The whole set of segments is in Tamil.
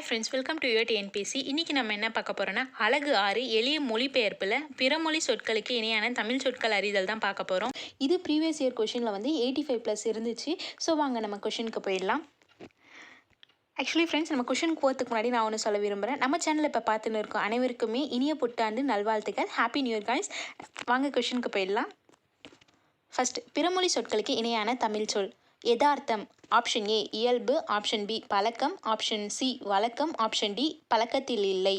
Hi friends welcome to your TNPSC இன்றைக்கி நம்ம என்ன பார்க்க போகிறோன்னா அழகு ஆறு எளிய மொழிபெயர்ப்பில் பிறமொழி சொற்களுக்கு இணையான தமிழ் சொற்கள் அறிதல் தான் பார்க்க போகிறோம் இது ப்ரீவியஸ் இயர் கொஷினில் வந்து எயிட்டி ஃபைவ் ப்ளஸ் இருந்துச்சு. ஸோ வாங்க நம்ம கொஷினுக்கு போயிடலாம். ஆக்சுவலி ஃப்ரெண்ட்ஸ் நம்ம கொஷின் போகிறதுக்கு முன்னாடி நான் ஒன்று சொல்ல விரும்புகிறேன் நம்ம சேனலில் இப்போ பார்த்துன்னு இருக்கோம் அனைவருக்குமே இனிய புத்தாண்டு நல்வாழ்த்துக்கள். ஹாப்பி நியூ இயர் காய்ஸ் வாங்க கொஷினுக்கு போயிடலாம். ஃபஸ்ட்டு பிறமொழி சொற்களுக்கு இணையான தமிழ் சொல் யதார்த்தம். ஆப்ஷன் ஏ இயல்பு. ஆப்ஷன் பி பழக்கம். ஆப்ஷன் சி வழக்கம். ஆப்ஷன் டி பழக்கத்தில் இல்லை.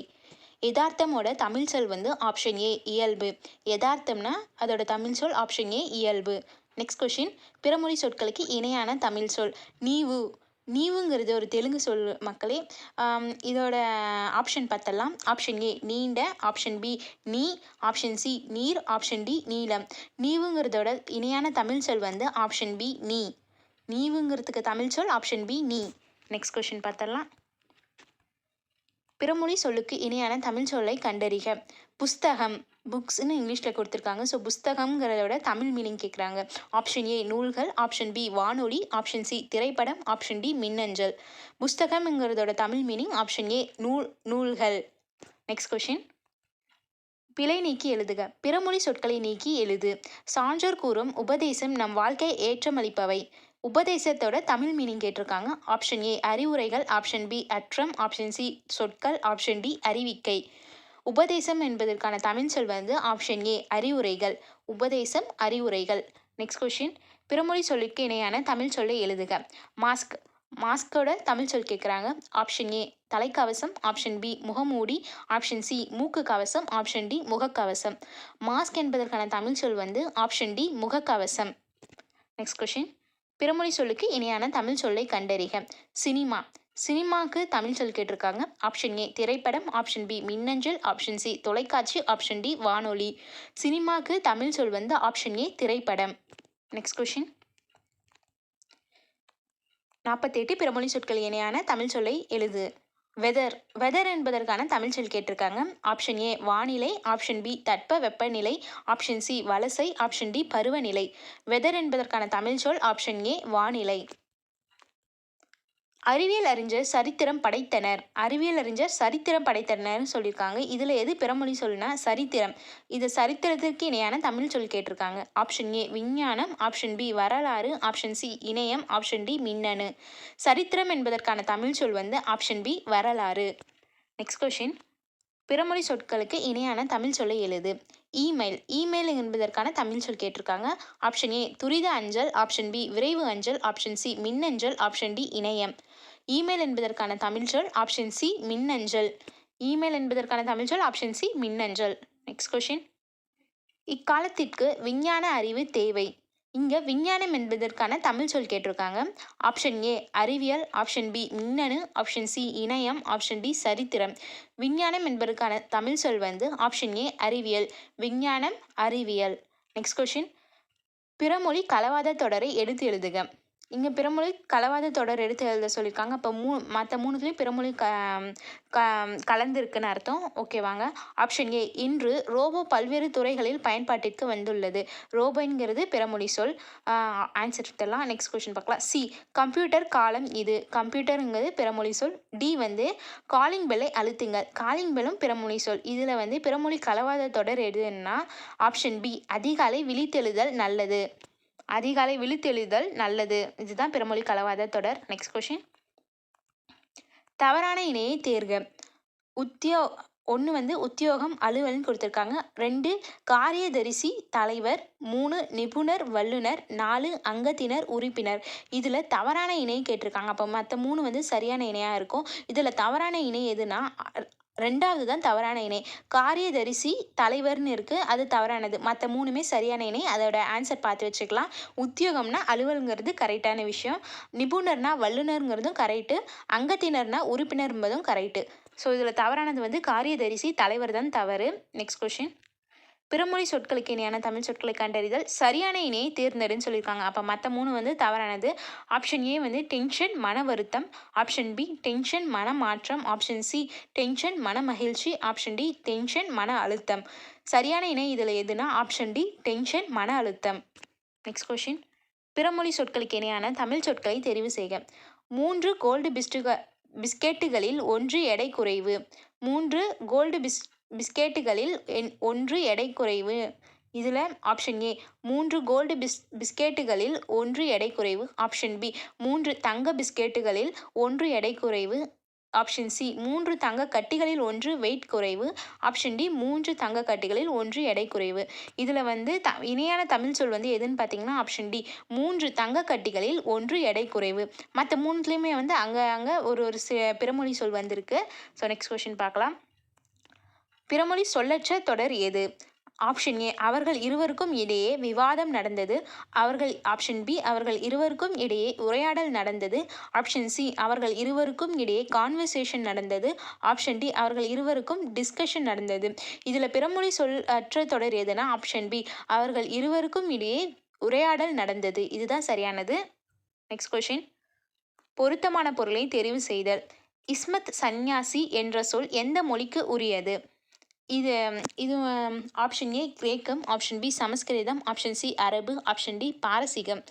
யதார்த்தமோட தமிழ் சொல் வந்து ஆப்ஷன் ஏ இயல்பு. யதார்த்தம்னா அதோட தமிழ் சொல் ஆப்ஷன் ஏ இயல்பு. நெக்ஸ்ட் கொஷின் பிறமொழி சொற்களுக்கு இணையான தமிழ் சொல். நீவு. நீவுங்கிறது ஒரு தெலுங்கு சொல் மக்களே. இதோட ஆப்ஷன் பார்த்தலாம் ஆப்ஷன் ஏ நீண்ட. ஆப்ஷன் பி நீ. ஆப்ஷன் சி நீர். ஆப்ஷன் டி நீளம். நீவுங்கிறதோட இணையான தமிழ் சொல் வந்து ஆப்ஷன் பி நீ. நீவுங்கிறதுக்கு தமிழ் சொல் ஆப்ஷன் பி நீ. நெக்ஸ்ட் கொஷின் பார்த்தலாம் பிறமொழி சொல்லுக்கு இணையான தமிழ் சொல்லை கண்டறிக. புஸ்தகம் புக்ஸ்னு இங்கிலீஷில் கொடுத்துருக்காங்க. ஸோ புஸ்தகம்ங்கிறதோட தமிழ் மீனிங் கேட்குறாங்க ஆப்ஷன் ஏ நூல்கள். ஆப்ஷன் பி வானொலி. ஆப்ஷன் சி திரைப்படம். ஆப்ஷன் டி மின்னஞ்சல். புஸ்தகம்ங்கிறதோட தமிழ் மீனிங் ஆப்ஷன் ஏ நூல் நூல்கள். நெக்ஸ்ட் கொஷின் பிழை நீக்கி எழுதுக. பிறமொழி சொற்களை நீக்கி எழுது. சான்றோர் கூறும் உபதேசம் நம் வாழ்க்கை ஏற்றமளிப்பவை. உபதேசத்தோட தமிழ் மீனிங் கேட்டிருக்காங்க. ஆப்ஷன் ஏ அறிவுரைகள். ஆப்ஷன் பி அற்றம். ஆப்ஷன் சி சொற்கள். ஆப்ஷன் டி அறிவிக்கை. உபதேசம் என்பதற்கான தமிழ் சொல் வந்து ஆப்ஷன் ஏ அறிவுரைகள். உபதேசம் அறிவுரைகள். நெக்ஸ்ட் கொஷின் பிறமொழி சொல்லுக்கு இணையான தமிழ் சொல்லை எழுதுக. மாஸ்க் மாஸ்கோட தமிழ் சொல் கேட்குறாங்க. ஆப்ஷன் ஏ தலைக்கவசம். ஆப்ஷன் பி முகமூடி. ஆப்ஷன் சி மூக்கு கவசம் ஆப்ஷன் டி முகக்கவசம். மாஸ்க் என்பதற்கான தமிழ் சொல் வந்து ஆப்ஷன் டி முகக்கவசம். நெக்ஸ்ட் கொஷின் பிறமொழி சொல்லுக்கு இணையான தமிழ் சொல்லை கண்டறிக. சினிமா. சினிமாக்கு தமிழ் சொல் கேட்டிருக்காங்க. ஆப்ஷன் ஏ திரைப்படம். ஆப்ஷன் பி மின்னஞ்சல். ஆப்ஷன் சி தொலைக்காட்சி. ஆப்ஷன் டி வானொலி. சினிமாக்கு தமிழ் சொல் வந்து ஆப்ஷன் ஏ திரைப்படம். நெக்ஸ்ட் கொஷின் நாற்பத்தெட்டு பிறமொழி சொற்கள் இணையான தமிழ் சொல்லை எழுது. வெதர் வெதர் என்பதற்கான தமிழ் சொல் கேட்டிருக்காங்க. ஆப்ஷன் ஏ வானிலை. ஆப்ஷன் பி தட்ப வெப்பநிலை. ஆப்ஷன் சி வலசை. ஆப்ஷன் டி பருவநிலை. வெதர் என்பதற்கான தமிழ் சொல். ஆப்ஷன் ஏ வானிலை. அறிவியல் அறிஞர் சரித்திரம் படைத்தனர். அறிவியல் அறிஞர் சரித்திரம் படைத்தனர்னு சொல்லியிருக்காங்க. இதில் எது பிறமொழி சொல்லுனா சரித்திரம். இது சரித்திரத்திற்கு இணையான தமிழ் சொல் கேட்டிருக்காங்க. ஆப்ஷன் ஏ விஞ்ஞானம். ஆப்ஷன் பி வரலாறு. ஆப்ஷன் சி இணையம். ஆப்ஷன் டி மின்னணு. சரித்திரம் என்பதற்கான தமிழ் சொல் வந்து ஆப்ஷன் பி வரலாறு. நெக்ஸ்ட் கொஷின் பிறமொழி சொற்களுக்கு இணையான தமிழ் சொல்லை எழுது. இமெயில் இமெயில் என்பதற்கான தமிழ் சொல் கேட்டிருக்காங்க. ஆப்ஷன் ஏ துரித அஞ்சல். ஆப்ஷன் பி விரைவு அஞ்சல். ஆப்ஷன் சி மின்னஞ்சல். ஆப்ஷன் டி இணையம். இமெயில் என்பதற்கான தமிழ்ச்சொல் ஆப்ஷன் சி மின்னஞ்சல். இமெயில் என்பதற்கான தமிழ்ச்சொல் ஆப்ஷன் சி மின்னஞ்சல். நெக்ஸ்ட் கொஷின் இக்காலத்திற்கு விஞ்ஞான அறிவு தேவை. இங்கே விஞ்ஞானம் என்பதற்கான தமிழ் சொல் கேட்டிருக்காங்க. ஆப்ஷன் ஏ அறிவியல். ஆப்ஷன் பி மின்னணு. ஆப்ஷன் சி இணையம். ஆப்ஷன் டி சரித்திரம். விஞ்ஞானம் என்பதற்கான தமிழ் சொல் வந்து ஆப்ஷன் ஏ அறிவியல். விஞ்ஞானம் அறிவியல். நெக்ஸ்ட் கொஷின் பிறமொழி கலவாத தொடரை எடுத்து எழுதுக. இங்கே பிறமொழி கலவாத தொடர் எடுத்து எழுத சொல்லியிருக்காங்க அப்போ மூ மற்ற மூணுத்துலேயும் பிறமொழி க க கலந்துருக்குன்னு அர்த்தம். ஓகேவாங்க ஆப்ஷன் ஏ இன்று ரோபோ பல்வேறு துறைகளில் பயன்பாட்டிற்கு வந்துள்ளது. ரோபோங்கிறது பிறமொழி சொல். ஆன்சர் தரலாம். நெக்ஸ்ட் கொஷின் பார்க்கலாம். சி கம்ப்யூட்டர் காலம் இது. கம்ப்யூட்டருங்கிறது பிறமொழி சொல். டி வந்து காலிங் பெல்லை அழுத்துங்கள். காலிங் பெல்லும் பிறமொழி சொல். இதில் வந்து பிறமொழி கலவாத தொடர் எதுன்னா ஆப்ஷன் பி அதிகாலை விழித்தெழுதல் நல்லது. அதிகாலை விழித்தெழுதல் நல்லது. இதுதான் பிறமொழி கலவாத தொடர். நெக்ஸ்ட் கொஷின் தவறான இணையை தேர்க. உத்தியோ ஒன்று வந்து உத்தியோகம் அலுவல்னு கொடுத்துருக்காங்க. ரெண்டு காரியதரிசி தலைவர். மூணு நிபுணர் வல்லுனர் நாலு அங்கத்தினர் உறுப்பினர். இதில் தவறான இணை கேட்டிருக்காங்க. அப்போ மற்ற மூணு வந்து சரியான இணையாக இருக்கும். இதில் தவறான இணை எதுனா ரெண்டாவது தான் தவறான இணை. காரியதரிசி தலைவர்னு இருக்குது அது தவறானது. மற்ற மூணுமே சரியான இணை. அதோட ஆன்சர் பார்த்து வச்சுக்கலாம். உத்தியோகம்னா அலுவல்ங்கிறது கரெக்டான விஷயம். நிபுணர்னா வல்லுனருங்கிறதும் கரெக்டு அங்கத்தினர்னா உறுப்பினர் என்பதும் கரெக்டு ஸோ இதில் தவறானது வந்து காரியதரிசி தலைவர் தான் தவறு. நெக்ஸ்ட் கொஷின் பிறமொழி சொற்களுக்கு இணையான தமிழ் சொற்களை கண்டறிதல் சரியான இணையை தேர்ந்தெடுன்னு சொல்லியிருக்காங்க. அப்போ மற்ற மூணு வந்து தவறானது. ஆப்ஷன் ஏ வந்து டென்ஷன் மன வருத்தம். ஆப்ஷன் பி டென்ஷன் மன மாற்றம். ஆப்ஷன் சி டென்ஷன் மன மகிழ்ச்சி. ஆப்ஷன் டி டென்ஷன் மன அழுத்தம். சரியான இணை இதில் எதுனா? ஆப்ஷன் டி டென்ஷன் மன அழுத்தம். நெக்ஸ்ட் கொஷின் பிறமொழி சொற்களுக்கு இணையான தமிழ் சொற்களை தெரிவு செய்க. மூன்று கோல்டு பிஸ்டுக பிஸ்கெட்டுகளில் ஒன்று எடை குறைவு. மூன்று கோல்டு பிஸ் பிஸ்கெட்டுகளில் என் ஒன்று எடை குறைவு. இதில் ஆப்ஷன் ஏ மூன்று கோல்டு பிஸ் பிஸ்கெட்டுகளில் ஒன்று எடை குறைவு ஆப்ஷன் பி மூன்று தங்க பிஸ்கெட்டுகளில் ஒன்று எடை குறைவு ஆப்ஷன் சி மூன்று தங்க கட்டிகளில் ஒன்று வெயிட் குறைவு ஆப்ஷன் டி மூன்று தங்க கட்டிகளில் ஒன்று எடை குறைவு. இதில் வந்து த இணையான தமிழ் சொல் வந்து எதுன்னு பார்த்தீங்கன்னா ஆப்ஷன் டி மூன்று தங்க கட்டிகளில் ஒன்று எடை குறைவு. மற்ற மூணுத்துலேயுமே வந்து அங்கே அங்கே ஒரு ஒரு சில பிறமொழி சொல் வந்திருக்கு. ஸோ நெக்ஸ்ட் கொஷின் பார்க்கலாம். பிறமொழி சொல்லற்ற தொடர் எது ஆப்ஷன் ஏ அவர்கள் இருவருக்கும் இடையே விவாதம் நடந்தது. அவர்கள் ஆப்ஷன் பி அவர்கள் இருவருக்கும் இடையே உரையாடல் நடந்தது. ஆப்ஷன் சி அவர்கள் இருவருக்கும் இடையே கான்வர்சேஷன் நடந்தது. ஆப்ஷன் டி அவர்கள் இருவருக்கும் டிஸ்கஷன் நடந்தது. இதில் பிறமொழி சொல் அற்ற தொடர் எதுனா ஆப்ஷன் பி அவர்கள் இருவருக்கும் இடையே உரையாடல் நடந்தது. இதுதான் சரியானது. நெக்ஸ்ட் கொஷின் பொருத்தமான பொருளை தெரிவு செய்தல். இஸ்மத் சந்நியாசி என்ற சொல் எந்த மொழிக்கு உரியது? இது இது ஆப்ஷன் ஏ கிரேக்கம் ஆப்ஷன் பி சமஸ்கிருதம் ஆப்ஷன் சி அரபு ஆப்ஷன் டி பாரசீகம்.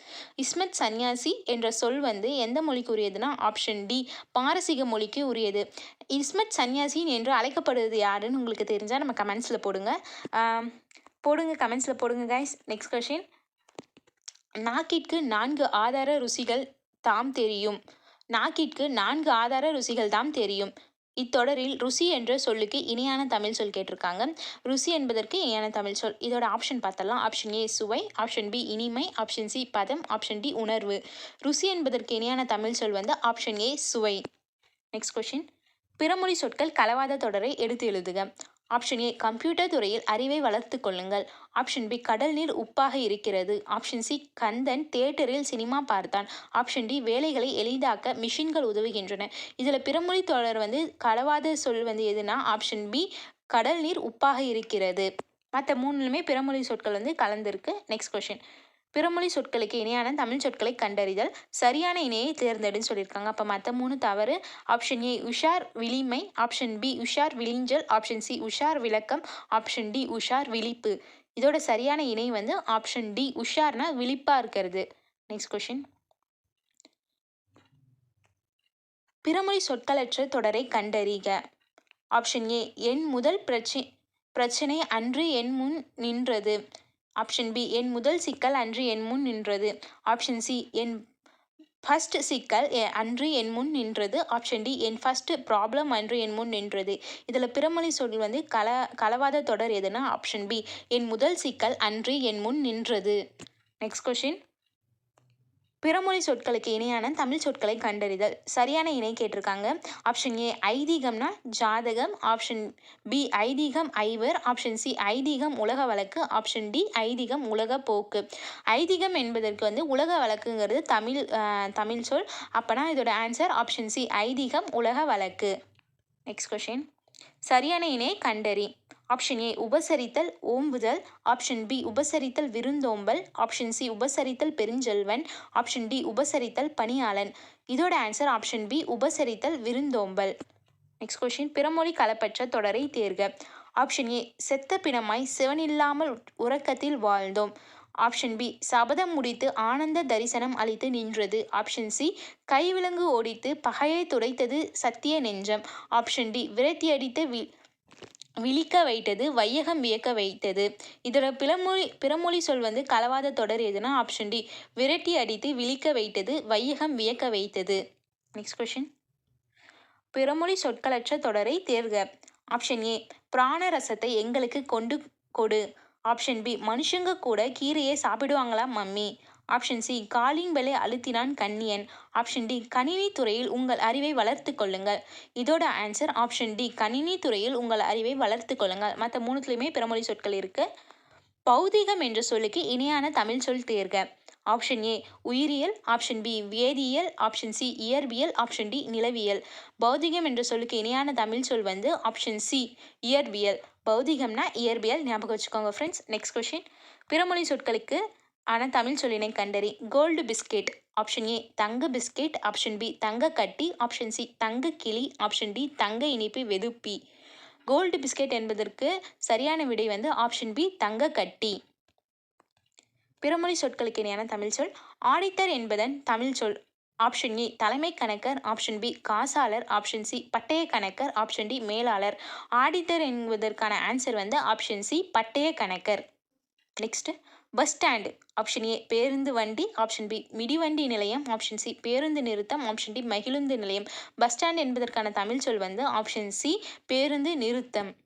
இஸ்மத் சன்யாசி என்ற சொல் வந்து எந்த மொழிக்கு உரியதுன்னா ஆப்ஷன் டி பாரசீக மொழிக்கு உரியது. இஸ்மத் சந்நியாசின் என்று அழைக்கப்படுவது யாருன்னு உங்களுக்கு தெரிஞ்சால் நம்ம கமெண்ட்ஸில் போடுங்க. போடுங்க கமெண்ட்ஸில் போடுங்க கைஸ் நெக்ஸ்ட் கொஷின் நாக்கிற்கு நான்கு ஆதார ருசிகள் தாம் தெரியும். நாக்கிற்கு நான்கு ஆதார ருசிகள் தாம் தெரியும். இத்தொடரில் ருசி என்ற சொல்லுக்கு இணையான தமிழ் சொல் கேட்டிருக்காங்க. ருசி என்பதற்கு இணையான தமிழ் சொல். இதோட ஆப்ஷன் பார்த்தலாம் ஆப்ஷன் ஏ சுவை. ஆப்ஷன் பி இனிமை. ஆப்ஷன் சி பதம். ஆப்ஷன் டி உணர்வு. ருசி என்பதற்கு இணையான தமிழ் சொல் வந்து ஆப்ஷன் ஏ சுவை. நெக்ஸ்ட் கொஷின் பிறமொழி சொற்கள் கலவாத தொடரை எடுத்து எழுதுக. ஆப்ஷன் ஏ கம்ப்யூட்டர் துறையில் அறிவை வளர்த்து கொள்ளுங்கள். ஆப்ஷன் பி கடல் நீர் உப்பாக இருக்கிறது. ஆப்ஷன் சி கந்தன் தியேட்டரில் சினிமா பார்த்தான். ஆப்ஷன் டி வேலைகளை எளிதாக்க மிஷின்கள் உதவுகின்றன. இதில் பிறமொழி தொடர் வந்து களவாத சொல் வந்து எதுனா ஆப்ஷன் பி கடல் நீர் உப்பாக இருக்கிறது. மற்ற மூணுலுமே பிறமொழி சொற்கள் வந்து கலந்துருக்கு. நெக்ஸ்ட் கொஷின் பிறமொழி சொற்களுக்கு இணையான தமிழ் சொற்களை கண்டறிதல் சரியான இணையை தேர்ந்தெடுன்னு சொல்லியிருக்காங்க. அப்போ மற்ற மூணு தவறு ஆப்ஷன் ஏ உஷார் விளிமை ஆப்ஷன் பி உஷார் விளிஞ்சல் ஆப்ஷன் சி உஷார் விளக்கம் ஆப்ஷன் டி உஷார் விழிப்பு இதோட சரியான இணை வந்து ஆப்ஷன் டி உஷார்னா விழிப்பாக இருக்கிறது. நெக்ஸ்ட் கொஷின் பிறமொழி சொற்களற்ற தொடரை கண்டறிக. ஆப்ஷன் ஏ என் முதல் பிரச்சி பிரச்சனை அன்று என் முன் நின்றது. ஆப்ஷன் பி என் முதல் சிக்கல் அன்று என் முன் நின்றது. ஆப்ஷன் சி என் ஃபஸ்ட் சிக்கல் எ- அன்று என் முன் நின்றது. ஆப்ஷன் டி என் ஃபஸ்ட்டு ப்ராப்ளம் அன்று என் முன் நின்றது. இதில் பிறமொழி சொல் வந்து கல கலவாத தொடர் எதுனா? ஆப்ஷன் பி என் முதல் சிக்கல் அன்று என் முன் நின்றது. நெக்ஸ்ட் கொஷின் பிறமொழி சொற்களுக்கு இணையான தமிழ் சொற்களை கண்டறிதல். சரியான இணை கேட்டிருக்காங்க. ஆப்ஷன் ஏ ஐதீகம்னா ஜாதகம். ஆப்ஷன் பி ஐதீகம் ஐவர். ஆப்ஷன் சி ஐதீகம் உலக வழக்கு. ஆப்ஷன் டி ஐதீகம் உலக போக்கு. ஐதீகம் என்பதற்கு வந்து உலக வழக்குங்கிறது தமிழ் தமிழ் சொல். அப்போனா இதோட ஆன்சர் ஆப்ஷன் சி ஐதீகம் உலக வழக்கு. நெக்ஸ்ட் கொஷின் சரியான இணையை கண்டறி. ஆப்ஷன் ஏ உபசரித்தல். ஓம்புதல் ஆப்ஷன் பி உபசரித்தல் விருந்தோம்பல். ஆப்ஷன் சி உபசரித்தல் பெருஞ்செல்வன். ஆப்ஷன் டி உபசரித்தல் பணியாளன். இதோட ஆன்சர் ஆப்ஷன் பி உபசரித்தல் விருந்தோம்பல். நெக்ஸ்ட் கொஷின் பிறமொழி கலப்பற்ற தொடரை தேர்க. ஆப்ஷன் ஏ செத்த பிணமாய் சிவனில்லாமல் உறக்கத்தில் வாழ்ந்தோம். ஆப்ஷன் பி சபதம் முடித்து ஆனந்த தரிசனம் அளித்து நின்றது. ஆப்ஷன் சி கைவிலங்கு ஓடித்து பகையை துடைத்தது சத்திய நெஞ்சம். ஆப்ஷன் டி விரத்தியடித்து வி விழிக்க வைத்தது வையகம் வியக்க வைத்தது. இதோட பிறமொழி பிறமொழி சொல் வந்து கலவாத தொடர் எதுனா ஆப்ஷன் டி விரட்டி அடித்து விழிக்க வைத்தது வையகம் வியக்க வைத்தது. நெக்ஸ்ட் கொஷின் பிறமொழி சொற்களற்ற தொடரை தேர்க. ஆப்ஷன் ஏ பிராண ரசத்தை எங்களுக்கு கொண்டு கொடு. ஆப்ஷன் பி மனுஷங்க கூட கீரையை சாப்பிடுவாங்களா மம்மி? ஆப்ஷன் சி காலிங் பெலை அழுத்தினான் கண்ணியன் ஆப்ஷன் டி கணினி துறையில் உங்கள் அறிவை வளர்த்து கொள்ளுங்கள். இதோட ஆன்சர் ஆப்ஷன் டி கணினி துறையில் உங்கள் அறிவை வளர்த்து கொள்ளுங்கள். மற்ற மூணுத்துலேயுமே பிறமொழி சொற்கள் இருக்குது பௌதிகம் என்ற சொல்லுக்கு இணையான தமிழ் சொல் தேர்க. ஆப்ஷன் ஏ உயிரியல். ஆப்ஷன் பி வேதியியல். ஆப்ஷன் சி இயற்பியல். ஆப்ஷன் டி நிலவியல். பௌதிகம் என்ற சொல்லுக்கு இணையான தமிழ் சொல் வந்து ஆப்ஷன் சி இயற்பியல். பௌதிகம்னா இயற்பியல் ஞாபகம் வச்சுக்கோங்க ஃப்ரெண்ட்ஸ் நெக்ஸ்ட் கொஷின் பிறமொழி சொற்களுக்கு ஆனால் தமிழ் சொல்லினை கண்டறி. கோல்டு பிஸ்கெட் ஆப்ஷன் ஏ தங்க பிஸ்கெட் ஆப்ஷன் பி தங்க கட்டி ஆப்ஷன் சி தங்க கிளி ஆப்ஷன் டி தங்க இனிப்பு வெதுப்பி. கோல்டு பிஸ்கெட் என்பதற்கு சரியான விடை வந்து ஆப்ஷன் பி தங்க கட்டி. பிறமொழி சொற்களுக்கு இணையான தமிழ் சொல் ஆடிட்டர் என்பதன் தமிழ் சொல் ஆப்ஷன் ஏ தலைமை கணக்கர் ஆப்ஷன் பி காசாளர் ஆப்ஷன் சி பட்டய கணக்கர் ஆப்ஷன் டி மேலாளர். ஆடிட்டர் என்பதற்கான ஆன்சர் வந்து ஆப்ஷன் சி பட்டய கணக்கர். Next bus stand. Option A பேருந்து வண்டி. ஆப்ஷன் பி மிடிவண்டி நிலையம். ஆப்ஷன் சி பேருந்து நிறுத்தம். ஆப்ஷன் டி மகிழுந்து நிலையம். பஸ் ஸ்டாண்ட் என்பதற்கான தமிழ் சொல் வந்து ஆப்ஷன் சி பேருந்து நிறுத்தம்.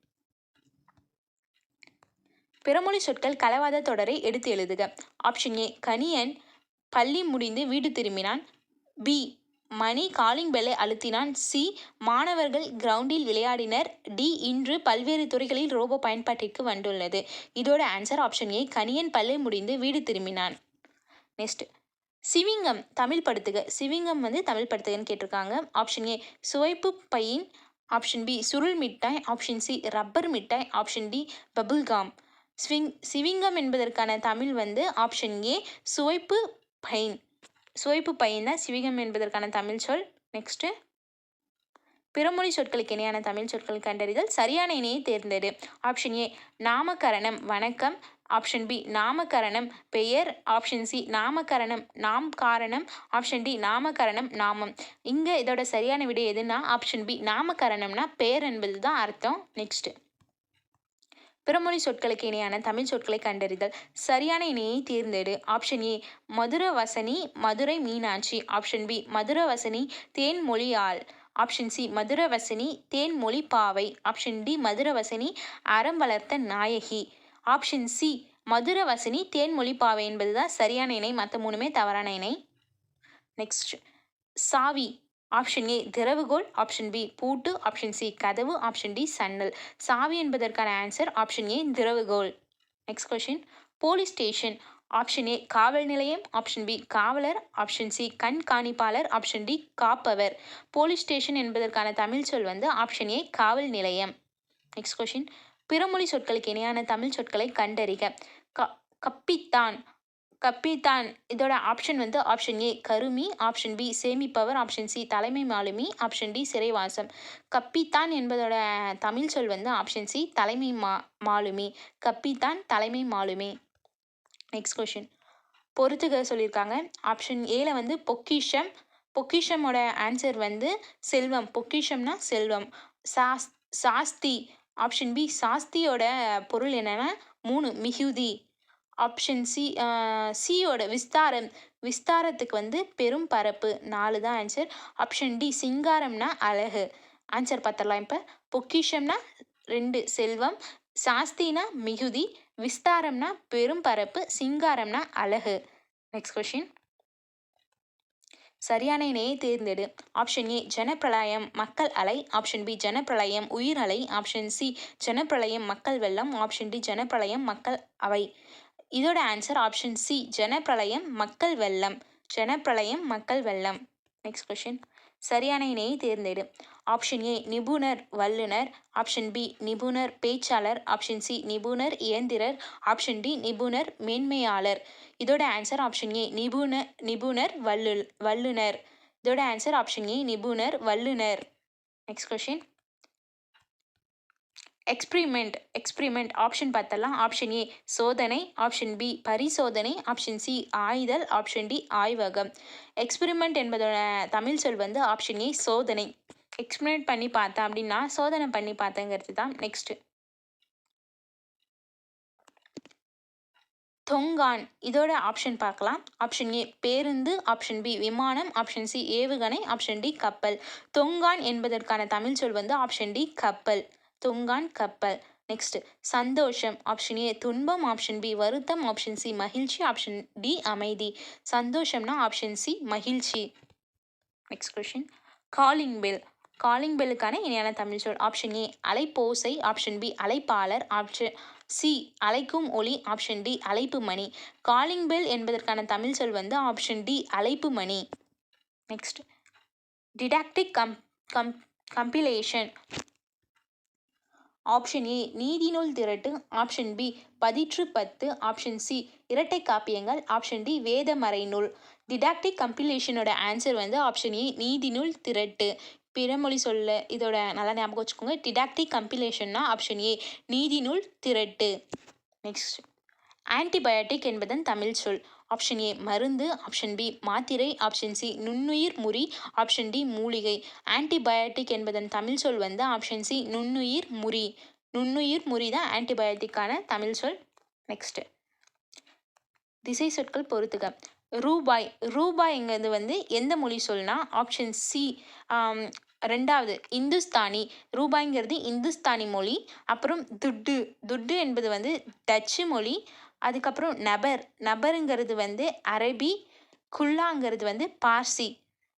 பிறமொழி சொற்கள் கலவாத தொடரை எடுத்து எழுதுக. Option A Kaniyan. பள்ளி முடிந்து வீடு திரும்பினான். பி மணி காலிங் பெல்லை அழுத்தினான். சி. மாணவர்கள் கிரவுண்டில் விளையாடினர். டி. இன்று பல்வேறு துறைகளில் ரோபோ பயன்பாட்டிற்கு வந்துள்ளது. இதோட ஆன்சர் ஆப்ஷன் ஏ. கனியன் பல்லை முடிந்து வீடு திரும்பினான். நெக்ஸ்ட். சிவிங்கம் தமிழ் படுத்துக. சிவிங்கம் வந்து தமிழ் படுத்துகன்னு கேட்டிருக்காங்க. Option A. சுவைப்பு பையின். Option B. சுருள் மிட்டாய். Option C. ரப்பர் மிட்டாய். Option D. Bubblegum. Swing chewing gum என்பதற்கான தமிழ் வந்து ஆப்ஷன் ஏ. சுவைப்பு பைன். சுவைப்பு பையன் தான் சிவிகம் என்பதற்கான தமிழ் சொல். நெக்ஸ்ட்டு பிறமொழி சொற்களுக்கு இணையான தமிழ் சொற்கள் கண்டறிதல். சரியான இணையை தேர்ந்தெடு. ஆப்ஷன் ஏ நாமகரணம் வணக்கம். ஆப்ஷன் பி நாமகரணம் பெயர். ஆப்ஷன் சி நாமகரணம் நாம் காரணம். ஆப்ஷன் டி நாமகரணம் நாமம். இங்கே இதோட சரியான விடை எதுனா ஆப்ஷன் பி நாமகரணம்னா பெயர் என்பது தான் அர்த்தம். நெக்ஸ்ட்டு பிறமொழி சொற்களுக்கு இணையான தமிழ் சொற்களை கண்டறிதல். சரியான இணையை தேர்ந்தெடு. ஆப்ஷன் ஏ மதுர வசனி மதுரை மீனாட்சி. ஆப்ஷன் பி மதுர வசனி தேன்மொழி ஆள் ஆப்ஷன் சி மதுரவசனி தேன்மொழி பாவை ஆப்ஷன் டி மதுர வசனி அறம் வளர்த்த நாயகி. ஆப்ஷன் சி மதுர வசனி தேன்மொழி பாவை என்பதுதான் சரியான இணை. மற்ற மூணுமே தவறான இணை. நெக்ஸ்ட் சாவி. ஆப்ஷன் ஏ திறவுகோல் ஆப்ஷன் பி பூட்டு. ஆப்ஷன் சி கதவு. ஆப்ஷன் டி சன்னல். சாவி என்பதற்கான ஆன்சர் ஆப்ஷன் ஏ திறவுகோல் next question police station. Option A காவல் நிலையம். ஆப்ஷன் பி காவலர். ஆப்ஷன் சி கண்காணிப்பாளர் ஆப்ஷன் டி காப்பவர். போலீஸ் ஸ்டேஷன் என்பதற்கான தமிழ் சொல் வந்து ஆப்ஷன் ஏ காவல் நிலையம். நெக்ஸ்ட் கொஷின் பிறமொழி சொற்களுக்கு இணையான தமிழ் சொற்களை கண்டறிக. க கப்பித்தான். கப்பித்தான். இதோட ஆப்ஷன் வந்து ஆப்ஷன் ஏ கருமி. ஆப்ஷன் பி சேமிப்பவர். ஆப்ஷன் சி தலைமை மாலுமி. ஆப்ஷன் டி சிறைவாசம். கப்பித்தான் என்பதோட தமிழ் சொல் வந்து ஆப்ஷன் சி தலைமை மா மாலுமி. கப்பித்தான் தலைமை மாலுமி. நெக்ஸ்ட் கொஷின் பொறுத்துக சொல்லியிருக்காங்க ஆப்ஷன் ஏல வந்து பொக்கிஷம். பொக்கிஷமோட ஆன்சர் வந்து செல்வம். பொக்கிஷம்னா செல்வம். சாஸ் சாஸ்தி. ஆப்ஷன் பி சாஸ்தியோட பொருள் என்னென்னா மூணு மிகுதி. ஆப்ஷன் சி சியோட விஸ்தாரம் விஸ்தாரத்துக்கு வந்து பெரும் பரப்பு. நாலு தான் ஆன்சர் ஆப்ஷன் டி சிங்காரம்னா அழகு. ஆன்சர் பார்த்துடலாம் இப்போ. பொக்கிஷம்னா ரெண்டு செல்வம். சாஸ்தினா மிகுதி. விஸ்தாரம்னா பெரும் பரப்பு. சிங்காரம்னா அழகு. நெக்ஸ்ட் கொஷின் சரியான இணையை தேர்ந்தெடு. ஆப்ஷன் ஏ ஜனப்பிரளயம் மக்கள் அலை. ஆப்ஷன் பி ஜனப்பிரளயம் உயிர் அலை. ஆப்ஷன் சி ஜனப்பிரளயம் மக்கள் வெள்ளம். ஆப்ஷன் டி ஜனப்பிரளயம் மக்கள் அவை. இதோட ஆன்சர் ஆப்ஷன் சி ஜனப்பிரளயம் மக்கள் வெள்ளம். ஜனப்பிரளயம் மக்கள் வெள்ளம். நெக்ஸ்ட் கொஷின் சரியான இணையை தேர்ந்தெடு. ஆப்ஷன் ஏ நிபுணர் வல்லுனர் ஆப்ஷன் பி நிபுணர் பேச்சாளர். ஆப்ஷன் சி நிபுணர் இயந்திரர். ஆப்ஷன் டி நிபுணர் மேன்மையாளர். இதோட ஆன்சர் ஆப்ஷன் ஏ நிபுணர் நிபுணர் வல்லு வல்லுனர் இதோட ஆன்சர் ஆப்ஷன் ஏ நிபுணர் வல்லுனர் next question experiment experiment option பார்த்தலாம். ஆப்ஷன் ஏ சோதனை. ஆப்ஷன் பி பரிசோதனை. ஆப்ஷன் சி ஆய்தல். ஆப்ஷன் டி ஆய்வகம். எக்ஸ்பிரிமெண்ட் என்பதோட தமிழ் சொல் வந்து ஆப்ஷன் ஏ சோதனை. எக்ஸ்பிரிமெண்ட் பண்ணி பார்த்தேன் அப்படின்னா சோதனை பண்ணி பார்த்தேங்கிறது தான் நெக்ஸ்ட்டு தொங்கான். இதோட ஆப்ஷன் பார்க்கலாம். ஆப்ஷன் ஏ பேருந்து. ஆப்ஷன் பி விமானம். ஆப்ஷன் சி ஏவுகணை. ஆப்ஷன் டி கப்பல். தொங்கான் என்பதற்கான தமிழ் சொல் வந்து ஆப்ஷன் டி கப்பல். தொங்கான் கப்பல். நெக்ஸ்ட் சந்தோஷம். ஆப்ஷன் ஏ துன்பம். ஆப்ஷன் பி வருத்தம். ஆப்ஷன் சி மகிழ்ச்சி. ஆப்ஷன் டி அமைதி. சந்தோஷம்னா ஆப்ஷன் சி மகிழ்ச்சி. Next question calling bell calling பெல்லுக்கான இணையான தமிழ் சொல். ஆப்ஷன் ஏ அலைப்போசை. ஆப்ஷன் பி அழைப்பாளர் ஆப்ஷன் சி அழைக்கும் ஒளி ஆப்ஷன் டி அழைப்பு மணி காலிங் பெல் என்பதற்கான தமிழ் சொல் வந்து ஆப்ஷன் டி அழைப்பு மணி next didactic com com compilation option A நீதிநூல் திரட்டு. ஆப்ஷன் பி பதிற்று பத்து. ஆப்ஷன் சி இரட்டை காப்பியங்கள். ஆப்ஷன் டி வேதமறை நூல். டிடாக்டிக் கம்பிலேஷனோட ஆன்சர் வந்து ஆப்ஷன் ஏ நீதிநூல் திரட்டு. பிறமொழி சொல்ல இதோட நல்லா ஞாபகம் வச்சுக்கோங்க. டிடாக்டிக் கம்பிலேஷன்னா ஆப்ஷன் ஏ நீதிநூல் திரட்டு. நெக்ஸ்ட் ஆன்டிபயோட்டிக் என்பதன் தமிழ் சொல். ஆப்ஷன் ஏ மருந்து ஆப்ஷன் பி மாத்திரை ஆப்ஷன் சி நுண்ணுயிர் முறி ஆப்ஷன் டி மூலிகை. ஆன்டிபயாட்டிக் என்பதன் தமிழ் சொல் வந்து ஆப்ஷன் சி நுண்ணுயிர் முறி. நுண்ணுயிர் முறி தான் ஆன்டிபயாட்டிக்கான தமிழ் சொல். நெக்ஸ்ட்டு திசை சொற்கள் பொறுத்துக. ரூபாய். ரூபாய்ங்கிறது வந்து எந்த மொழி சொல்னா ஆப்ஷன் சி ரெண்டாவது இந்துஸ்தானி. ரூபாய்ங்கிறது இந்துஸ்தானி மொழி. அப்புறம் துட்டு. துட்டு என்பது வந்து டச்சு மொழி. அதுக்கப்புறம் நபர். நபருங்கிறது வந்து அரபி குல்லாங்கிறது வந்து பார்சி.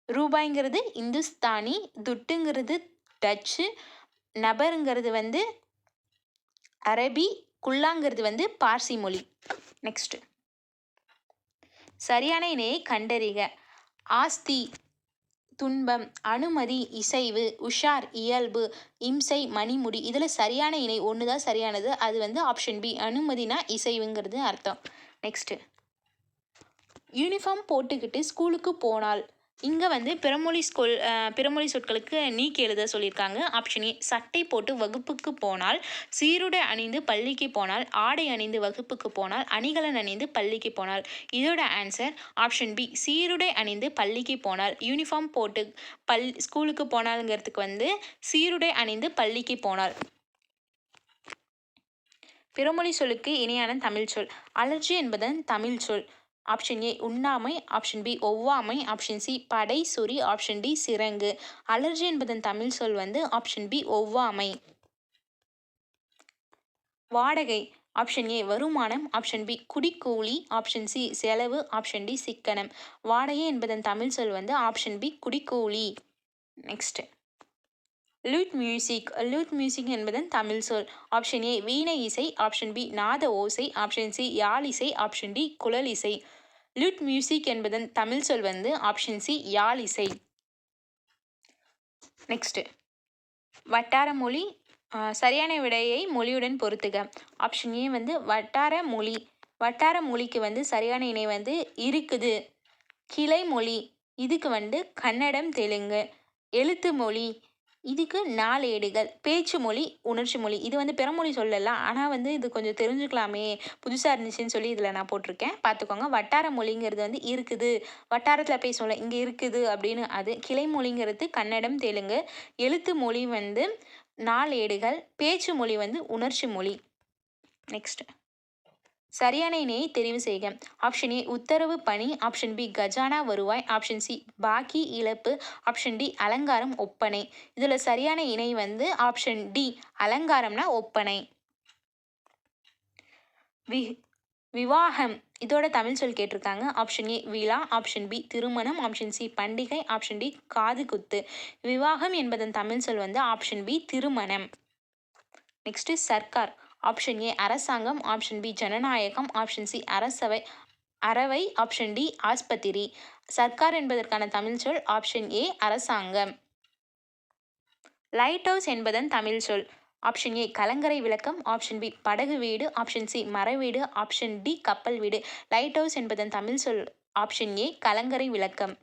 ரூபாய்ங்கிறது இந்துஸ்தானி துட்டுங்கிறது டச்சு. நபருங்கிறது வந்து அரபி குல்லாங்கிறது வந்து பார்சி மொழி. நெக்ஸ்ட்டு. சரியான இணையை கண்டறிக. ஆஸ்தி. துன்பம் அனுமதி இசைவு உஷார் இயல்பு இம்சை மணிமுடி இதில் சரியான இணை ஒன்று தான் சரியானது. அது வந்து ஆப்ஷன் பி அனுமதினா இசைவுங்கிறது அர்த்தம். நெக்ஸ்ட்டு யூனிஃபார்ம் போட்டுக்கிட்டு ஸ்கூலுக்கு போனால் இங்கே வந்து பிறமொழி ஸ்கூல் பிறமொழி சொற்களுக்கு நீக்கி எழுத சொல்லியிருக்காங்க. ஆப்ஷன் ஏ சட்டை போட்டு வகுப்புக்கு போனால் சீருடை அணிந்து பள்ளிக்கு போனால் ஆடை அணிந்து வகுப்புக்கு போனால் அணிகலன் அணிந்து பள்ளிக்கு போனால். இதோட ஆன்சர் ஆப்ஷன் பி சீருடை அணிந்து பள்ளிக்கு போனால். யூனிஃபார்ம் போட்டு பல் ஸ்கூலுக்கு போனாலுங்கிறதுக்கு வந்து சீருடை அணிந்து பள்ளிக்கு போனால். பிறமொழி சொல்லுக்கு இணையான தமிழ் சொல். அலர்ஜி என்பதன் தமிழ் சொல். ஆப்ஷன் ஏ உண்ணாமை. ஆப்ஷன் பி ஒவ்வாமை. ஆப்ஷன் சி படை சொறி ஆப்ஷன் டி சிரங்கு அலர்ஜி என்பதன் தமிழ் சொல் வந்து ஆப்ஷன் பி ஒவ்வாமை. வாடகை. ஆப்ஷன் ஏ வருமானம். ஆப்ஷன் பி குடிக்கூலி. ஆப்ஷன் சி செலவு. ஆப்ஷன் டி சிக்கனம். வாடகை என்பதன் தமிழ் சொல் வந்து option B குடிக்கூலி. Next lute music lute music என்பதன் தமிழ் சொல். ஆப்ஷன் ஏ வீணை இசை. ஆப்ஷன் பி நாத ஓசை. ஆப்ஷன் சி யாழ் இசை ஆப்ஷன் டி குழல் இசை லுட் மியூசிக் என்பதன் தமிழ் சொல் வந்து ஆப்ஷன் சி யாழ் இசை. நெக்ஸ்ட்டு வட்டார மொழி சரியான விடையை மொழியுடன் பொறுத்துக ஆப்ஷன் ஏ வந்து வட்டார மொழி. வட்டார மொழிக்கு வந்து சரியான இணை வந்து இருக்குது. கிளை மொழி. இதுக்கு வந்து கன்னடம் தெலுங்கு. எழுத்து மொழி. இதுக்கு நாளேடுகள் பேச்சு மொழி உணர்ச்சி மொழி. இது வந்து பிறமொழி சொல்லலாம் ஆனால் வந்து இது கொஞ்சம் தெரிஞ்சுக்கலாமே. புதுசாக இருந்துச்சுன்னு சொல்லி இதில் நான் போட்டிருக்கேன். பார்த்துக்கோங்க வட்டார மொழிங்கிறது வந்து இருக்குது. வட்டாரத்தில் பேசுவோம்ல இங்கே இருக்குது அப்படின்னு அது கிளை மொழிங்கிறது கன்னடம் தெலுங்கு. எழுத்து மொழி வந்து நாளேடுகள் பேச்சு மொழி வந்து உணர்ச்சி மொழி. நெக்ஸ்ட் சரியான இணையை தெரிவு செய்க. ஆப்ஷன் ஏ உத்தரவு பணி. ஆப்ஷன் பி கஜானா வருவாய். ஆப்ஷன் சி பாக்கி இழப்பு. ஆப்ஷன் டி அலங்காரம் ஒப்பனை. இதில் சரியான இணை வந்து ஆப்ஷன் டி அலங்காரம்னா ஒப்பனை. வி விவாகம். இதோட தமிழ் சொல் கேட்டிருக்காங்க. ஆப்ஷன் ஏ விழா. ஆப்ஷன் பி திருமணம். ஆப்ஷன் சி பண்டிகை. ஆப்ஷன் டி காது குத்து. விவாகம் என்பதன் தமிழ் சொல் வந்து ஆப்ஷன் பி திருமணம். நெக்ஸ்ட்டு சர்க்கார். ஆப்ஷன் ஏ அரசாங்கம் ஆப்ஷன் பி ஜனநாயகம் ஆப்ஷன் சி அரசவை அறவை ஆப்ஷன் டி ஆஸ்பத்திரி. சர்க்கார் என்பதற்கான தமிழ் சொல் ஆப்ஷன் ஏ அரசாங்கம். லைட் ஹவுஸ் என்பதன் தமிழ் சொல். ஆப்ஷன் ஏ கலங்கரை விளக்கம் ஆப்ஷன் பி படகு வீடு ஆப்ஷன் சி மர வீடு ஆப்ஷன் டி கப்பல் வீடு. லைட் ஹவுஸ் என்பதன் தமிழ் சொல் ஆப்ஷன் ஏ கலங்கரை விளக்கம்.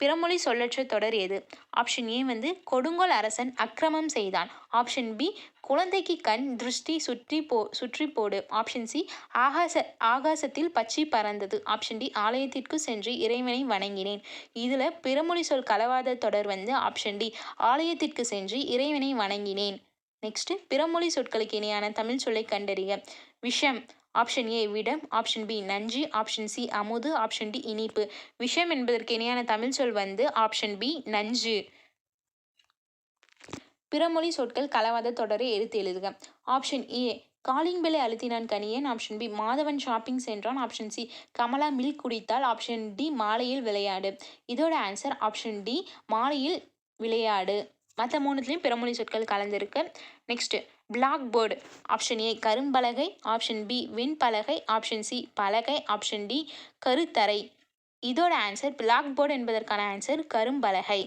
பிறமொழி சொல்லற்ற தொடர் எது? ஆப்ஷன் ஏ வந்து கொடுங்கோல் அரசன் அக்கிரமம் செய்தான். ஆப்ஷன் பி குழந்தைக்கு கண் திருஷ்டி சுற்றி போ சுற்றி போடு. ஆப்ஷன் சி ஆகாச ஆகாசத்தில் பச்சி பறந்தது. ஆப்ஷன் டி ஆலயத்திற்கு சென்று இறைவனை வணங்கினேன். இதில் பிறமொழி சொல் கலவாத தொடர் வந்து ஆப்ஷன் டி ஆலயத்திற்கு சென்று இறைவனை வணங்கினேன். நெக்ஸ்ட்டு பிறமொழி சொற்களுக்கு இணையான தமிழ் சொல்லை கண்டறிய விஷம் ஆப்ஷன் ஏ விடம். ஆப்ஷன் பி நஞ்சு ஆப்ஷன் சி அமுது. ஆப்ஷன் டி இனிப்பு. விஷம் என்பதற்கு இணையான தமிழ் சொல் வந்து ஆப்ஷன் பி நஞ்சு பிறமொழி சொற்கள் கலவாத தொடரை எடுத்து எழுதுக. ஆப்ஷன் ஏ காலிங் பெலை அழுத்தினான் Kaniyan. Option B Madhavan shopping சென்றான். ஆப்ஷன் சி கமலா மில்க் குடித்தால் ஆப்ஷன் டி மாலையில் விளையாடு. இதோட ஆன்சர் ஆப்ஷன் டி மாலையில் விளையாடு. மற்ற மூணுத்துலேயும் பிறமொழி சொற்கள் கலந்துருக்கு. Next blackboard. ஆப்ஷன் ஏ கரும்பலகை. ஆப்ஷன் பி வெண்பலகை. ஆப்ஷன் சி பலகை. ஆப்ஷன் டி கருத்தரை. இதோட ஆன்சர் பிளாக் போர்டு என்பதற்கான ஆன்சர் கரும்பலகை.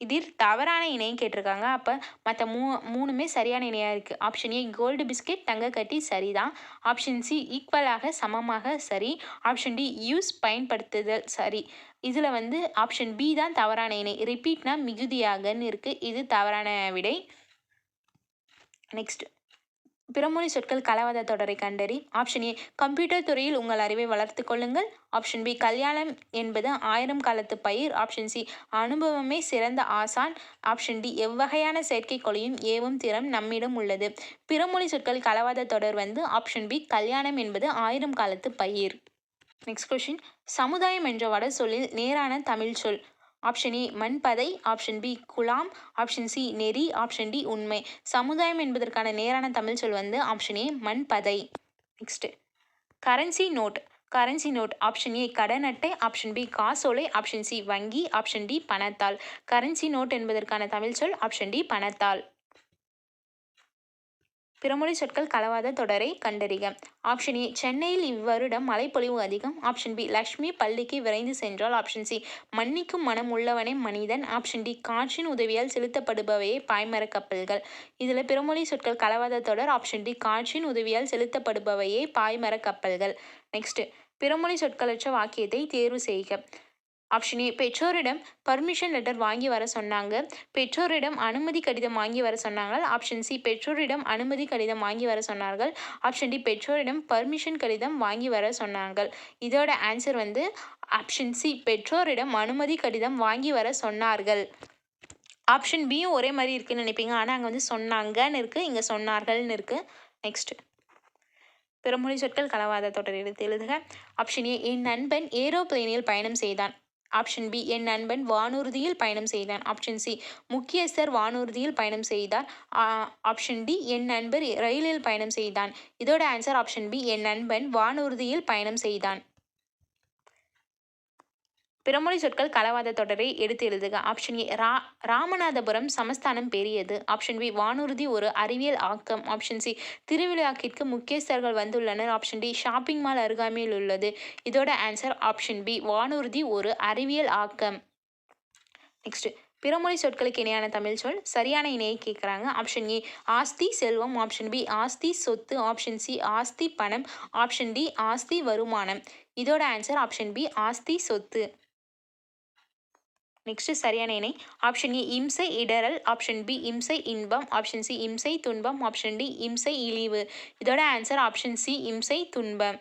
இதில் தவறான இணையும் கேட்டிருக்காங்க. அப்போ மற்ற மூ மூணுமே சரியான இணையாக இருக்குது ஆப்ஷன் ஏ கோல்டு பிஸ்கெட். தங்க கட்டி சரிதான். ஆப்ஷன் சி ஈக்குவலாக சமமாக சரி. ஆப்ஷன் டி யூஸ் பயன்படுத்துதல் சரி. இதில் வந்து ஆப்ஷன் பி தான் தவறான இணை. ரிப்பீட்னா மிகுதியாகன்னு இருக்குது இது தவறான விடை. நெக்ஸ்ட் பிறமொழி சொற்கள் கலவாத தொடரை கண்டறி. ஆப்ஷன் ஏ கம்ப்யூட்டர் துறையில் உங்கள் அறிவை வளர்த்து கொள்ளுங்கள். ஆப்ஷன் பி கல்யாணம் என்பது ஆயிரம் காலத்து பயிர். ஆப்ஷன் சி அனுபவமே சிறந்த ஆசான். ஆப்ஷன் டி எவ்வகையான செயற்கைக்கோளையும் ஏவும் திறம் நம்மிடம் உள்ளது. பிறமொழி சொற்கள் கலவாத தொடர் வந்து ஆப்ஷன் பி கல்யாணம் என்பது ஆயிரம் காலத்து பயிர். நெக்ஸ்ட் கொஷின் சமுதாயம் என்ற வட சொல்லில் நேரான தமிழ் சொல். ஆப்ஷன் ஏ மண்பதை ஆப்ஷன் பி குலாம் ஆப்ஷன் சி நெறி ஆப்ஷன் டி உண்மை. சமுதாயம் என்பதற்கான நேரான தமிழ் சொல் வந்து option A மண்பதை. Next currency note currency note option A கடன் அட்டை ஆப்ஷன் பி காசோலை ஆப்ஷன் சி வங்கி ஆப்ஷன் டி பணத்தாள். கரன்சி நோட் என்பதற்கான தமிழ் சொல் ஆப்ஷன் டி பணத்தாள். பிறமொழி சொற்கள் கலவாத தொடரை கண்டறிக. ஆப்ஷன் ஏ சென்னையில் இவ்வருடம் மழைப்பொழிவு அதிகம். ஆப்ஷன் பி லக்ஷ்மி பள்ளிக்கு விரைந்து சென்றால். ஆப்ஷன் சி மன்னிக்கும் மனம் உள்ளவனே மனிதன். ஆப்ஷன் டி காற்றின் உதவியால் செலுத்தப்படுபவையே பாய்மர கப்பல்கள். இதில் பிறமொழி சொற்கள் கலவாத தொடர். ஆப்ஷன் டி காற்றின் உதவியால் செலுத்தப்படுபவையே பாய்மர கப்பல்கள். நெக்ஸ்ட் பிறமொழி சொற்களற்ற வாக்கியத்தை தேர்வு செய்க. ஆப்ஷன் ஏ பெற்றோரிடம் பர்மிஷன் லெட்டர் வாங்கி வர சொன்னாங்க. பெற்றோரிடம் அனுமதி கடிதம் வாங்கி வர சொன்னார்கள். ஆப்ஷன் சி பெற்றோரிடம் அனுமதி கடிதம் வாங்கி வர சொன்னார்கள். ஆப்ஷன் டி பெற்றோரிடம் பர்மிஷன் கடிதம் வாங்கி வர சொன்னார்கள். இதோட ஆன்சர் வந்து ஆப்ஷன் சி பெற்றோரிடம் அனுமதி கடிதம் வாங்கி வர சொன்னார்கள். ஆப்ஷன் பியும் ஒரே மாதிரி இருக்குன்னு நினைப்பீங்க. ஆனால் அங்கே வந்து சொன்னாங்கன்னு இருக்குது இங்கே சொன்னார்கள்னு இருக்குது நெக்ஸ்ட் பிறமொழி சொற்கள் கலவாத தொடர் எடுத்து எழுதுக. ஆப்ஷன் ஏ என் நண்பன் ஏரோப்ளேனில் பயணம் செய்தான். ஆப்ஷன் பி என் நண்பன் வானூர்தியில் பயணம் செய்தான். ஆப்ஷன் சி முக்கியஸ்தர் வானூர்தியில் பயணம் செய்தார். ஆப்ஷன் டி என் நண்பர் ரயிலில் பயணம் செய்தான். இதோட ஆன்சர் ஆப்ஷன் பி என் நண்பன் வானூர்தியில் பயணம் செய்தான். பிறமொழி சொற்கள் கலவாத தொடரை எடுத்து எழுதுக. ஆப்ஷன் ஏ ரா ராமநாதபுரம் சமஸ்தானம் பெரியது. ஆப்ஷன் பி வானூர்தி ஒரு அறிவியல் ஆக்கம். ஆப்ஷன் சி திருவிழாக்கிற்கு முக்கியஸ்தர்கள் வந்துள்ளனர். ஆப்ஷன் டி ஷாப்பிங் மால் அருகாமையில் உள்ளது. இதோட ஆன்சர் ஆப்ஷன் பி வானூர்தி ஒரு அறிவியல் ஆக்கம். நெக்ஸ்ட் பிறமொழி சொற்களுக்கு இணையான தமிழ் சொல் சரியான இணையை கேட்குறாங்க. ஆப்ஷன் ஏ ஆஸ்தி செல்வம். ஆப்ஷன் பி ஆஸ்தி சொத்து. ஆப்ஷன் சி ஆஸ்தி பணம். ஆப்ஷன் டி ஆஸ்தி வருமானம். இதோட ஆன்சர் ஆப்ஷன் பி ஆஸ்தி சொத்து. நெக்ஸ்ட் சரியான இணை ஆப்ஷன் ஏ இம்சை இடரல் ஆப்ஷன் பி இம்சை இன்பம். ஆப்ஷன் சி இம்சை துன்பம். ஆப்ஷன் டி இம்சை இழிவு. இதோட ஆன்சர் ஆப்ஷன் சி இம்சை துன்பம்.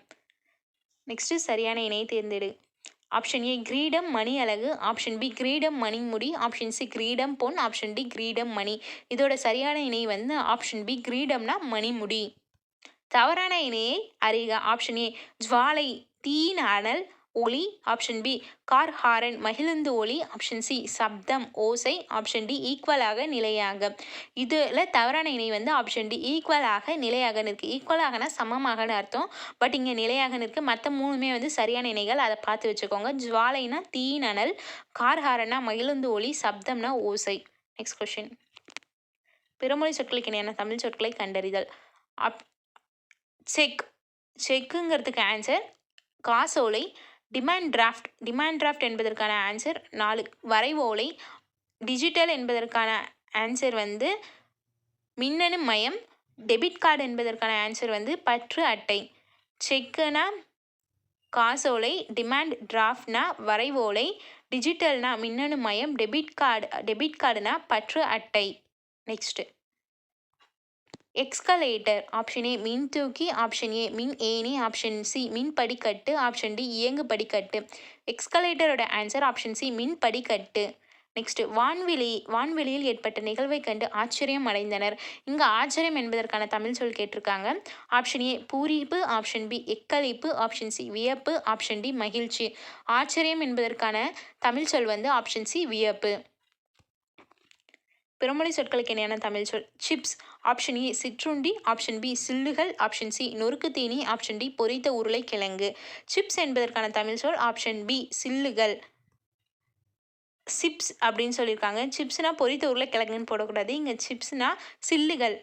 நெக்ஸ்ட் சரியான இணையை தேர்ந்தெடு. ஆப்ஷன் ஏ கிரீடம் மணி அழகு. ஆப்ஷன் பி கிரீடம் மணிமுடி ஆப்ஷன் சி கிரீடம் பொன். ஆப்ஷன் டி கிரீடம் மணி. இதோட சரியான இணை வந்து ஆப்ஷன் பி கிரீடம்னா மணிமுடி தவறான இணையை அறிக. ஆப்ஷன் ஏ ஜுவாலை தீன் அனல். ஒளி ஆப்ஷன் பி கார் ஹாரன் மகிழுந்து ஒளி ஆப்ஷன் சி சப்தம் ஓசை ஆப்ஷன் டி ஈக்குவலாக நிலையாக. இதில் தவறான இணை வந்து ஆப்ஷன் டி ஈக்குவலாக நிலையாக இருக்குது ஈக்குவலாகனா சமமாகனு அர்த்தம். பட் இங்கே நிலையாக இருக்குது மற்ற மூணுமே வந்து சரியான இணைகள். அதை பார்த்து வச்சுக்கோங்க. ஜுவாலைனா தீநனல் கார் ஹாரன்னா மகிழுந்து ஒளி சப்தம்னா ஓசை. நெக்ஸ்ட் கொஷின் பிறமொழி சொற்களுக்கு இணையான தமிழ் சொற்களை கண்டறிதல். அப் செக் செக்குங்கிறதுக்கு ஆன்சர் காசோலை டிமாண்ட் டிராஃப்ட் டிமாண்ட் டிராஃப்ட் என்பதற்கான ஆன்சர் நாலு. வரைவோலை டிஜிட்டல் என்பதற்கான ஆன்சர் வந்து மின்னணு மயம். டெபிட் கார்டு என்பதற்கான ஆன்சர் வந்து பற்று அட்டை. செக்குனா காசோலை டிமாண்ட் டிராஃப்ட்னா வரைவோலை டிஜிட்டல்னா மின்னணு மயம். டெபிட் கார்டு டெபிட் கார்டுனா பற்று அட்டை. நெக்ஸ்ட்டு எக்ஸ்கலேட்டர் ஆப்ஷன் ஏ மின் தூக்கி ஆப்ஷன் ஏ மின் ஏணி ஆப்ஷன் சி மின் படிக்கட்டு ஆப்ஷன் டி இயங்கு படிக்கட்டு. எக்ஸ்கலேட்டரோட ஆன்சர் ஆப்ஷன் சி மின் படிக்கட்டு. நெக்ஸ்ட் வான்வெளி வான்வெளியில் ஏற்பட்ட நிகழ்வை கண்டு ஆச்சரியம் அடைந்தனர். இங்கே ஆச்சரியம் என்பதற்கான தமிழ் சொல் கேட்டிருக்காங்க. ஆப்ஷன் ஏ பூரிப்பு ஆப்ஷன் பி எக்களிப்பு ஆப்ஷன் சி வியப்பு ஆப்ஷன் டி மகிழ்ச்சி. ஆச்சரியம் என்பதற்கான தமிழ் சொல் வந்து ஆப்ஷன் சி வியப்பு. பிறமொழி சொற்களுக்கு இணையான தமிழ் சொல் சிப்ஸ் ஆப்ஷன் ஏ சிற்றுண்டி ஆப்ஷன் பி சில்லுகள் ஆப்ஷன் சி நொறுக்கு தீனி ஆப்ஷன் டி பொரித்த உருளைக்கிழங்கு சிப்ஸ் என்பதற்கான தமிழ் சொல் ஆப்ஷன் பி சில்லுகள். சிப்ஸ் அப்படின்னு சொல்லியிருக்காங்க. சிப்ஸ்னா பொரித்த உருளைக்கிழங்குன்னு போடக்கூடாது. இங்கே சிப்ஸ்னா சில்லுகள்.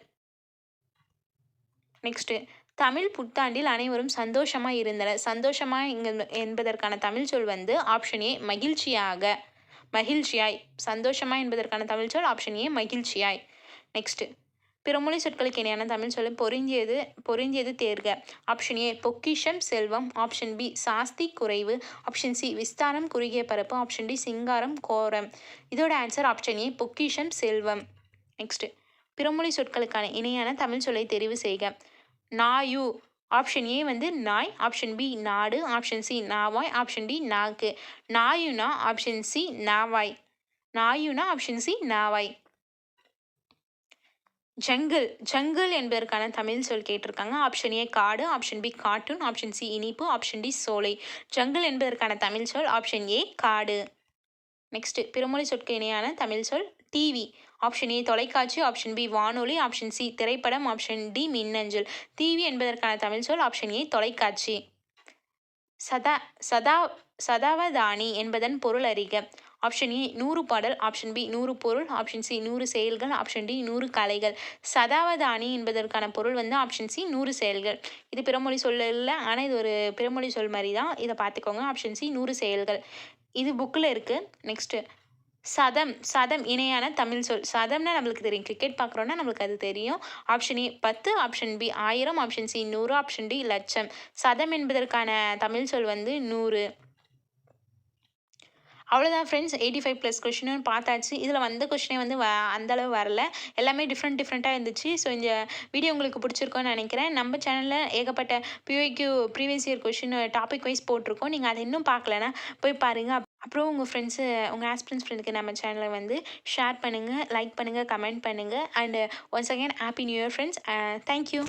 நெக்ஸ்ட்டு தமிழ் புத்தாண்டில் அனைவரும் சந்தோஷமாக இருந்தனர். சந்தோஷமாக இங்கே என்பதற்கான தமிழ் சொல் வந்து ஆப்ஷன் ஏ மகிழ்ச்சியாக. மகிழ்ச்சியாய். சந்தோஷமா என்பதற்கான தமிழ் சொல் ஆப்ஷன் ஏ மகிழ்ச்சியாய். நெக்ஸ்ட்டு பிறமொழி சொற்களுக்கு இணையான தமிழ் சொல் பொருந்தியது பொருந்தியது தேர்க. ஆப்ஷன் ஏ பொக்கிஷம் செல்வம். ஆப்ஷன் பி சாஸ்தி குறைவு. ஆப்ஷன் சி விஸ்தாரம் குறுகிய பரப்பு. ஆப்ஷன் டி சிங்காரம் கோரம். இதோட ஆன்சர் ஆப்ஷன் ஏ பொக்கிஷம் செல்வம். நெக்ஸ்ட்டு பிறமொழி சொற்களுக்கான இணையான தமிழ் சொல்லை தெரிவு செய்க. நாயு. ஆப்ஷன் ஏ வந்து நாய் ஆப்ஷன் பி நாடு ஆப்ஷன் சி நாவாய் ஆப்ஷன் டி நாக்கு. நாயுனா ஆப்ஷன் சி நாவாய். நாயுனா ஆப்ஷன் சி நாவாய். ஜங்கிள். ஜங்கிள் என்பதற்கான தமிழ் சொல் கேட்டிருக்காங்க. ஆப்ஷன் ஏ காடு option B cartoon option C இனிப்பு ஆப்ஷன் டி சோலை. ஜங்கிள் என்பதற்கான தமிழ் சொல் ஆப்ஷன் ஏ காடு. நெக்ஸ்ட் பிறமொழி சொற்க இணையான தமிழ் சொல் டிவி. ஆப்ஷன் ஏ தொலைக்காட்சி. ஆப்ஷன் பி வானொலி. ஆப்ஷன் சி திரைப்படம். ஆப்ஷன் டி மின்னஞ்சல். டிவி என்பதற்கான தமிழ் சொல் ஆப்ஷன் ஏ தொலைக்காட்சி. சதா சதா சதாவதானி என்பதன் பொருள் அறிக. ஆப்ஷன் ஏ நூறு பாடல். ஆப்ஷன் பி நூறு பொருள். ஆப்ஷன் சி நூறு செயல்கள். ஆப்ஷன் டி நூறு கலைகள். சதாவதானி என்பதற்கான பொருள் வந்து ஆப்ஷன் சி நூறு செயல்கள். இது பிறமொழி சொல்ல இல்லை ஆனால் இது ஒரு பிறமொழி சொல் மாதிரி தான் இதை பார்த்துக்கோங்க. ஆப்ஷன் சி நூறு செயல்கள். இது புக்கில் இருக்குது நெக்ஸ்ட்டு சதம் சதம் இணையான தமிழ் சொல் சதம்னா நம்மளுக்கு தெரியும். கிரிக்கெட் பார்க்குறோன்னா நம்மளுக்கு அது தெரியும். ஆப்ஷன் ஏ பத்து ஆப்ஷன் பி ஆயிரம் ஆப்ஷன் சி நூறு ஆப்ஷன் டி லட்சம். சதம் என்பதற்கான தமிழ் சொல் வந்து நூறு. அவ்வளோதான் ஃப்ரெண்ட்ஸ் எயிட்டி ஃபைவ் ப்ளஸ் கொஷினும் பார்த்தாச்சு. இதில் வந்த கொஷினே வந்து வ அந்தளவு வரல. எல்லாமே டிஃப்ரெண்ட் டிஃப்ரெண்ட்டாக இருந்துச்சு. ஸோ இந்த வீடியோ உங்களுக்கு பிடிச்சிருக்கோன்னு நினைக்கிறேன். நம்ம சேனலில் ஏகப்பட்ட PYQ previous year question topic wise போட்டிருக்கோம். நீங்கள் அதை இன்னும் பார்க்கலனா போய் பாருங்கள் அப்புறம் உங்கள் ஃப்ரெண்ட்ஸு உங்கள் ஆஸ்பிரன்ஸ் ஃப்ரெண்டுக்கு நம்ம சேனலை வந்து ஷேர் பண்ணுங்கள் லைக் பண்ணுங்கள் கமெண்ட் பண்ணுங்கள் and once again happy new year friends thank you